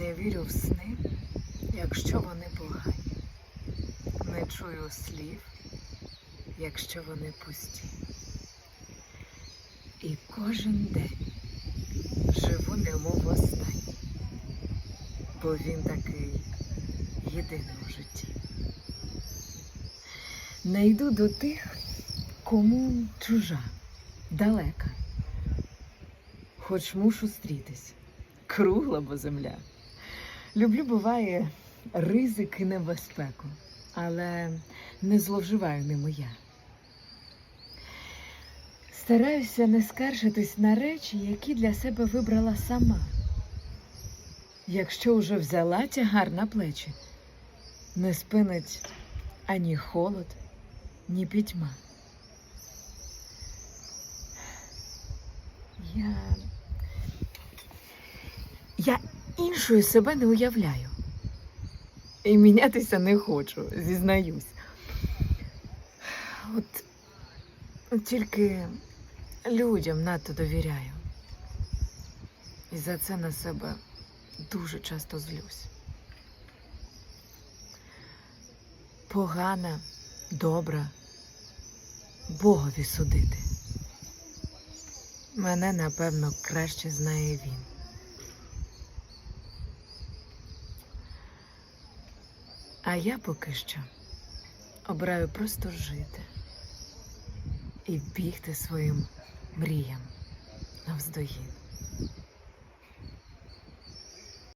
Не вірю в сни, якщо вони погані. Не чую слів, якщо вони пусті. І кожен день живу немов останній, бо він такий єдиний у житті. Не йду до тих, кому чужа, далека. Хоч мушу стрітись, кругла бо земля. Люблю, буває, ризик і небезпеку, але не зловживаю ними я. Стараюся не скаржитись на речі, які для себе вибрала сама. Якщо вже взяла тягар на плечі, не спинить ані холод, ні пітьма. Я. Я іншою себе не уявляю. І мінятися не хочу, зізнаюсь. От, от тільки людям надто довіряю. І за це на себе дуже часто злюсь. Погана, добра, Богові судити. Мене, напевно, краще знає він. А я поки що обираю просто жити і бігти своїм мріям навздогін.